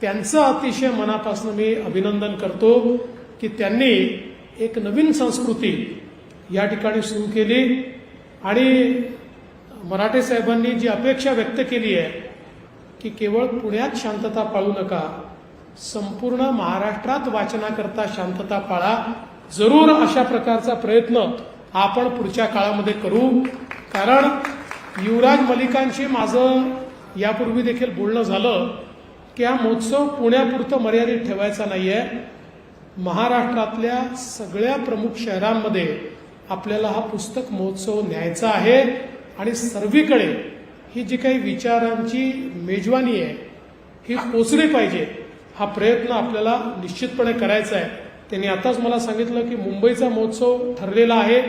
त्यांचं अतिशय मनापासून मी अभिनंदन करतो की त्यांनी एक नवीन संस्कृती या ठिकाणी सुरू केली. आणि मराठे साहेबांनी जी अपेक्षा व्यक्त केली आहे की केवळ पुण्यात शांतता पाळू नका संपूर्ण महाराष्ट्रात वाचनाकरता शांतता पाळा. जरूर अशा प्रकारचा प्रयत्न आपण पुढच्या काळामध्ये करू. कारण युवराज मलिकांशी माझं यापूर्वी देखील बोलणं झालं. की हा महोत्सव पुण्यापुरतं मर्यादित ठेवायचा नाही आहे महाराष्ट्रातल्या सगळ्या प्रमुख शहरांमध्ये आपल्याला हा पुस्तक महोत्सव न्यायचा आहे आणि सर्वीकडे ही जी काही विचारांची मेजवानी आहे ही पोचली पाहिजे हा प्रयत्न आपल्याला निश्चितपणे करायचा आहे. त्यांनी आताच मला सांगितलं की मुंबईचा महोत्सव ठरलेला आहे.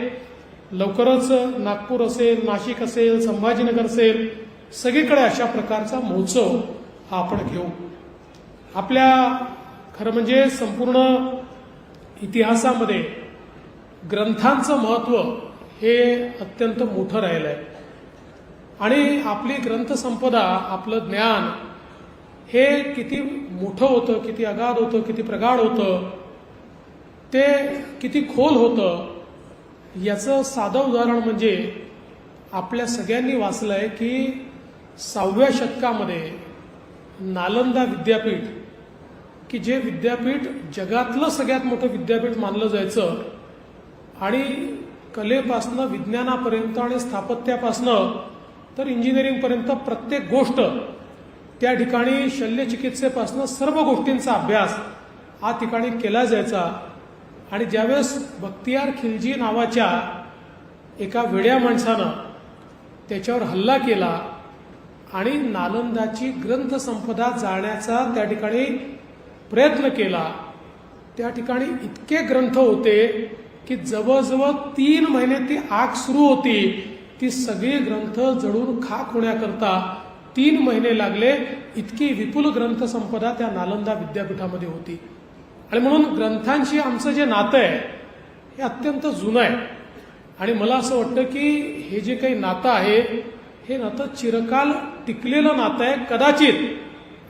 लवकरच नागपूर असेल नाशिक असेल संभाजीनगर असेल सगळीकडे अशा प्रकारचा महोत्सव हा आपण घेऊ. आपल्या खरं म्हणजे संपूर्ण इतिहासामध्ये ग्रंथांचं महत्त्व हे अत्यंत मोठं राहिलं आहे. आणि आपली ग्रंथसंपदा आपलं ज्ञान हे किती मोठं होतं किती अगाध होतं किती प्रगाढ होतं ते किती खोल होतं याचं साधं उदाहरण म्हणजे आपल्या सगळ्यांनी वाचलं आहे की सहाव्या शतकामध्ये नालंदा विद्यापीठ की जे विद्यापीठ जगातलं सगळ्यात मोठं विद्यापीठ मानलं जायचं आणि कलेपासनं विज्ञानापर्यंत आणि स्थापत्यापासनं तर इंजिनिअरिंगपर्यंत प्रत्येक गोष्ट त्या ठिकाणी शल्यचिकित्सेपासनं सर्व गोष्टींचा अभ्यास हा ठिकाणी केला जायचा. आणि ज्यावेळेस बख्तियार खिलजी नावाच्या एका वेड्या माणसानं त्याच्यावर हल्ला केला आणि नालंदाची ग्रंथसंपदा जाळण्याचा त्या ठिकाणी प्रयत्न केला. त्या ठिकाणी इतके ग्रंथ होते की जवळजवळ तीन महिने ती आग सुरू होती. ती सगळी ग्रंथ जळून खाक होण्याकरता तीन महिने लागले. इतकी विपुल ग्रंथसंपदा त्या नालंदा विद्यापीठामध्ये होती. आणि म्हणून ग्रंथांशी आमचं जे नातं आहे हे अत्यंत जुनं आहे. आणि मला असं वाटतं की हे जे काही नातं आहे हे नातं चिरकाल टिकलेलं नातं आहे कदाचित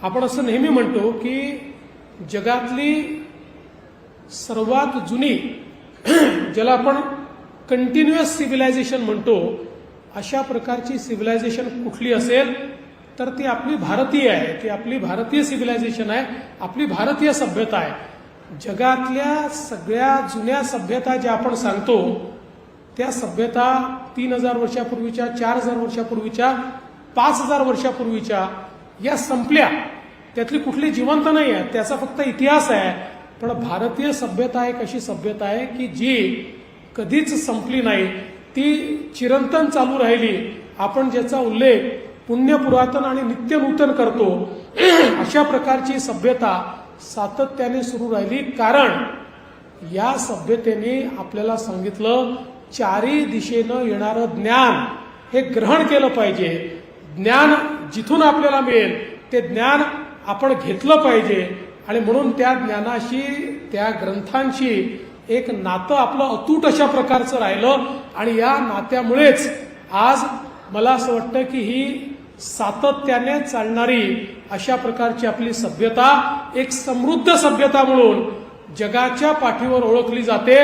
आपण असं नेहमी म्हणतो की जगातली सर्वात जुनी ज्याला आपण कंटिन्युअस सिव्हिलायझेशन म्हणतो अशा प्रकारची सिव्हिलायझेशन कुठली असेल तर ती आपली भारतीय आहे ती आपली भारतीय सिव्हिलायझेशन आहे आपली भारतीय सभ्यता आहे. जगातल्या सगळ्या जुन्या सभ्यता ज्या आपण सांगतो त्या सभ्यता तीन हजार वर्षापूर्वीच्या चार हजार वर्षापूर्वीच्या पाच हजार वर्षापूर्वीच्या या संपल्या. त्यातली कुठली जिवंत नाही आहे त्याचा फक्त इतिहास आहे. पण भारतीय सभ्यता एक अशी सभ्यता आहे की जी कधीच संपली नाही. ती चिरंतन चालू राहिली. आपण ज्याचा उल्लेख पुण्य पुरातन आणि नित्य नूतन करतो अशा प्रकारची सभ्यता सातत्याने सुरू राहिली. कारण या सभ्यतेने आपल्याला सांगितलं चारी दिशेनं येणारं ज्ञान हे ग्रहण केलं पाहिजे. ज्ञान जिथून आपल्याला मिळेल ते ज्ञान आपण घेतलं पाहिजे. आणि म्हणून त्या ज्ञानाशी त्या ग्रंथांशी एक नातं आपलं अतूट अशा प्रकारचं राहिलं. आणि या नात्यामुळेच आज मला असं वाटतं की ही सातत्याने चालणारी अशा प्रकारची आपली सभ्यता एक समृद्ध सभ्यता म्हणून जगाच्या पाठीवर ओळखली जाते.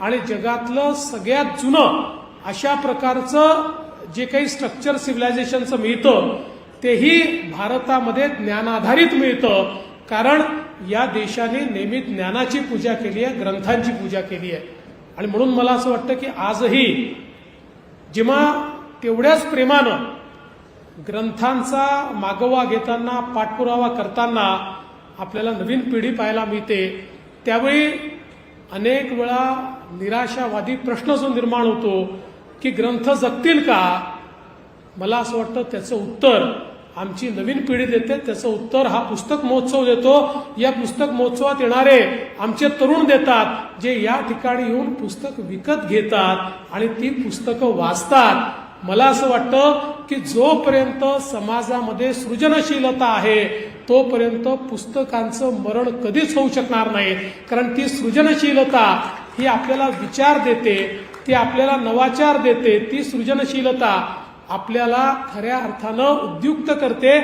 आणि जगातलं सगळ्यात जुनं अशा प्रकारचं जे काही स्ट्रक्चर सिव्हिलायझेशनचं मिळतं तेही भारतामध्ये ज्ञानाधारित मिळतं. कारण या देशाने नेहमी ज्ञानाची पूजा केली आहे ग्रंथांची पूजा केली आहे. आणि म्हणून मला असं वाटतं की आजही जेव्हा तेवढ्याच प्रेमानं ग्रंथांचा मागोवा घेताना पाठपुरावा करताना आपल्याला नवीन पिढी पाहायला मिळते त्यावेळी अनेक वेळा निराशावादी प्रश्न जो निर्माण होतो की ग्रंथ जगतील का? मला असं वाटतं त्याचं उत्तर आमची नवीन पिढी देते. त्याचं उत्तर हा पुस्तक महोत्सव देतो. या पुस्तक महोत्सवात येणारे आमचे तरुण देतात जे या ठिकाणी येऊन पुस्तक विकत घेतात आणि ती पुस्तकं वाचतात. मला असं वाटतं की जोपर्यंत समाजामध्ये सृजनशीलता आहे तोपर्यंत पुस्तकांचं मरण कधीच होऊ शकणार नाही. कारण ती सृजनशीलता ही आपल्याला विचार देते ती आपल्याला नवाचार देते ती सृजनशीलता आपल्याला खऱ्या अर्थानं उद्युक्त करते.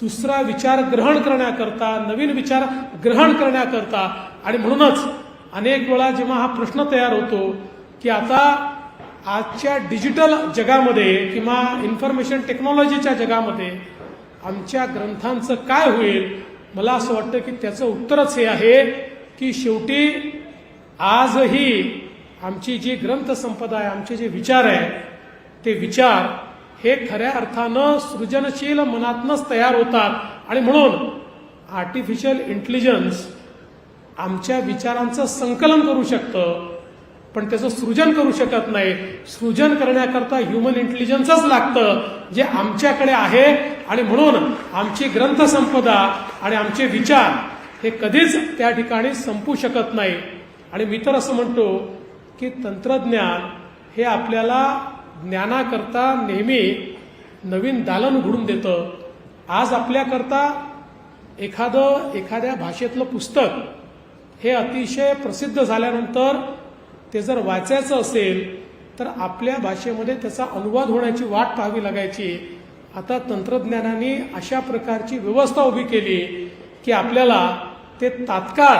दुसरा विचार ग्रहण करण्याकरता नवीन विचार ग्रहण करण्याकरता. आणि म्हणूनच अनेक वेळा जेव्हा हा प्रश्न तयार होतो की आता आजच्या डिजिटल जगामध्ये किंवा इन्फॉर्मेशन टेक्नॉलॉजीच्या जगामध्ये आमच्या ग्रंथांचं काय होईल? मला असं वाटतं की त्याचं उत्तरच हे आहे की शेवटी आजही आमची जी ग्रंथसंपदा आहे आमचे जे विचार आहे ते विचार हे खऱ्या अर्थानं सृजनशील मनातनंच तयार होतात. आणि म्हणून आर्टिफिशियल इंटेलिजन्स आमच्या विचारांचं संकलन करू शकतं पण त्याचं सृजन करू शकत नाही. सृजन करण्याकरता ह्युमन इंटेलिजन्सच लागतं. जे आमच्याकडे आहे आणि म्हणून आमची ग्रंथसंपदा आणि आमचे विचार हे कधीच त्या ठिकाणी संपू शकत नाही. आणि मी तर असं म्हणतो की तंत्रज्ञान हे आपल्याला ज्ञानाकरता नेहमी नवीन दालन उघडून देतं. आज आपल्याकरता एखादं एखाद्या भाषेतलं पुस्तक हे अतिशय प्रसिद्ध झाल्यानंतर ते जर वाचायचं असेल तर आपल्या भाषेमध्ये त्याचा अनुवाद होण्याची वाट पाहावी लागायची. आता तंत्रज्ञानाने अशा प्रकारची व्यवस्था उभी केली की आपल्याला ते तात्काळ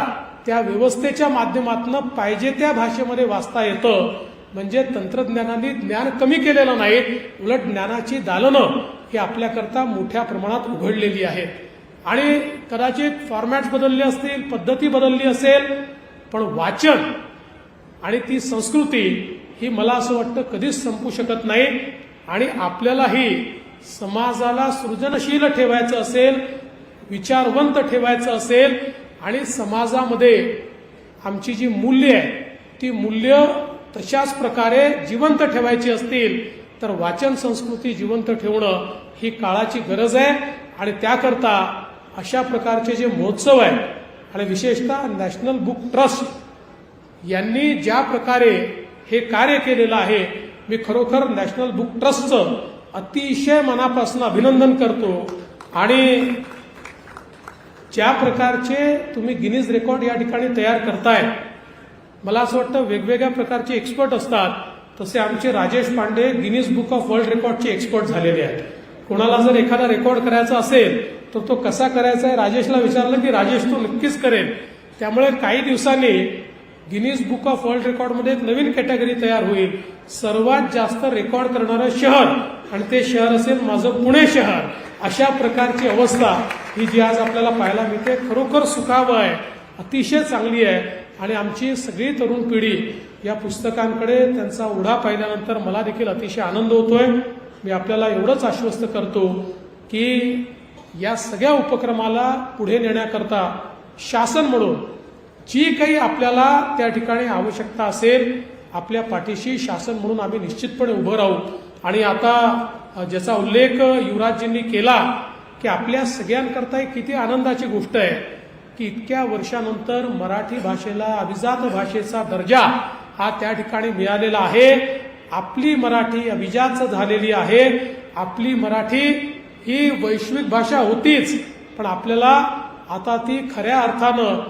त्या व्यवस्थेच्या माध्यमातून पाहिजे त्या भाषेमध्ये वाचता येतं. म्हणजे तंत्रज्ञानाने ज्ञान कमी केलेलं नाही उलट ज्ञानाची दालनं ही आपल्याकरता मोठ्या प्रमाणात उघडलेली आहेत. आणि कदाचित फॉर्मॅट्स बदलले असतील पद्धती बदलली असेल पण वाचन आणि ती संस्कृती ही मला असं वाटतं कधीच संपू शकत नाही. आणि आपल्यालाही समाजाला सृजनशील ठेवायचं असेल विचारवंत ठेवायचं असेल आणि समाजामध्ये आमची जी मूल्य आहे ती मूल्य तशाच प्रकारे जिवंत ठेवायची असतील तर वाचन संस्कृती जिवंत ठेवणं ही काळाची गरज आहे. आणि त्याकरता अशा प्रकारचे जे महोत्सव आहेत आणि विशेषतः नॅशनल बुक ट्रस्ट यांनी ज्या प्रकारे हे कार्य केलेलं आहे मी खरोखर नॅशनल बुक ट्रस्टचं अतिशय मनापासून अभिनंदन करतो. आणि ज्या प्रकारचे तुम्ही गिनीज रेकॉर्ड या ठिकाणी तयार करताय मला असं वाटतं वेगवेगळ्या प्रकारचे एक्सपर्ट असतात. तसे आमचे Rajesh Pande Guinness book of world रेकॉर्डचे expert झालेले आहेत. कोणाला जर एखादा रेकॉर्ड करायचा असेल तर तो कसा करायचा आहे राजेशला विचारलं की राजेश तो नक्कीच करेल. त्यामुळे काही दिवसांनी गिनीज बुक ऑफ वर्ल्ड रेकॉर्डमध्ये एक नवीन कॅटेगरी तयार होईल. सर्वात जास्त रेकॉर्ड करणारं शहर. आणि ते शहर असेल माझं पुणे शहर. अशा प्रकारची अवस्था ही जी आज आपल्याला पाहायला मिळते खरोखर सुखावं आहे. अतिशय चांगली आहे. आणि आमची सगळी तरुण पिढी या पुस्तकांकडे त्यांचा ओढा पाहिल्यानंतर मला देखील अतिशय आनंद होतोय. मी आपल्याला एवढंच आश्वस्त करतो की या सगळ्या उपक्रमाला पुढे नेण्याकरता शासन म्हणून जी काही आपल्याला त्या ठिकाणी आवश्यकता असेल आपल्या पाठीशी शासन म्हणून आम्ही निश्चितपणे उभं राहू. आणि आता ज्याचा उल्लेख युवराजजींनी केला की आपल्या सगळ्यांकरता एक किती आनंदाची गोष्ट आहे की इतक्या वर्षानंतर मराठी भाषेला अभिजात भाषेचा दर्जा हा त्या ठिकाणी मिळालेला आहे. आपली मराठी अभिजात झालेली आहे. आपली मराठी ही वैश्विक भाषा होतीच पण आपल्याला आता ती खऱ्या अर्थानं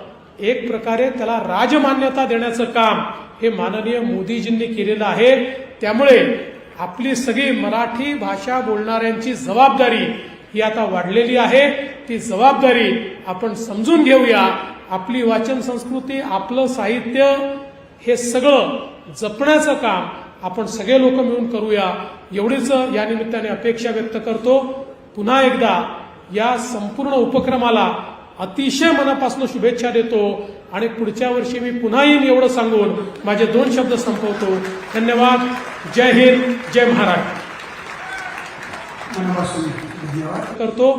एक प्रकारे त्याला राजमान्यता देण्याचं काम हे माननीय मोदीजींनी केलेलं आहे. त्यामुळे आपली सगळी मराठी भाषा बोलणाऱ्यांची जबाबदारी ही आता वाढलेली आहे. ती जबाबदारी आपण समजून घेऊया. आपली वाचन संस्कृती आपलं साहित्य हे सगळं जपण्याचं काम आपण सगळे लोक मिळून करूया. एवढीच या निमित्ताने अपेक्षा व्यक्त करतो. पुन्हा एकदा या संपूर्ण उपक्रमाला अतिशय मनापासून शुभेच्छा देतो आणि पुढच्या वर्षी मी पुन्हा येईन एवढं सांगून माझे दोन शब्द संपवतो. धन्यवाद. जय हिंद. जय महाराष्ट्र. करतो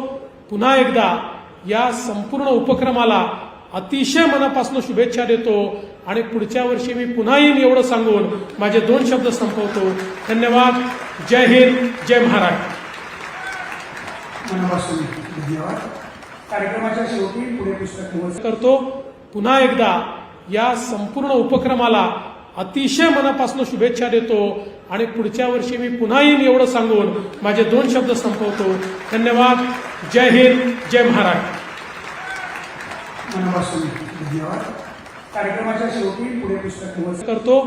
पुन्हा एकदा या संपूर्ण उपक्रमाला अतिशय मनापासून शुभेच्छा देतो आणि पुढच्या वर्षी मी पुन्हा येईन एवढं सांगून माझे दोन शब्द संपवतो. धन्यवाद. जय हिंद. जय महाराष्ट्र. कार्यक्रमाच्या शेवटी पुढे पुस्तक करतो. पुन्हा एकदा या संपूर्ण उपक्रमाला अतिशय मनापासून शुभेच्छा देतो आणि पुढच्या वर्षी मी पुन्हा येईन एवढं सांगून माझे दोन शब्द संपवतो. धन्यवाद. जय हिंद. जय महाराष्ट्र. मनापासून धन्यवाद. कार्यक्रमाच्या शेवटी पुढे पुस्तक करतो.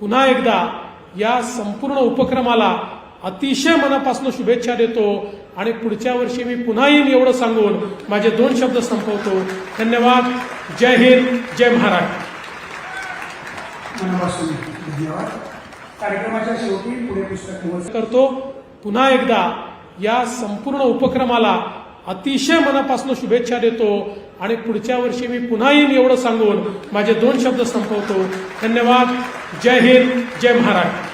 पुन्हा एकदा या संपूर्ण उपक्रमाला अतिशय मनापासून शुभेच्छा देतो आणि पुढच्या वर्षी मी पुन्हा येईन एवढं सांगून माझे दोन शब्द संपवतो. धन्यवाद. जय हिंद. जय महाराष्ट्र. करतो. पुन्हा एकदा या संपूर्ण उपक्रमाला अतिशय मनापासून शुभेच्छा देतो आणि पुढच्या वर्षी मी पुन्हा येईन एवढं सांगून माझे दोन शब्द संपवतो. धन्यवाद. जय हिंद. जय महाराष्ट्र.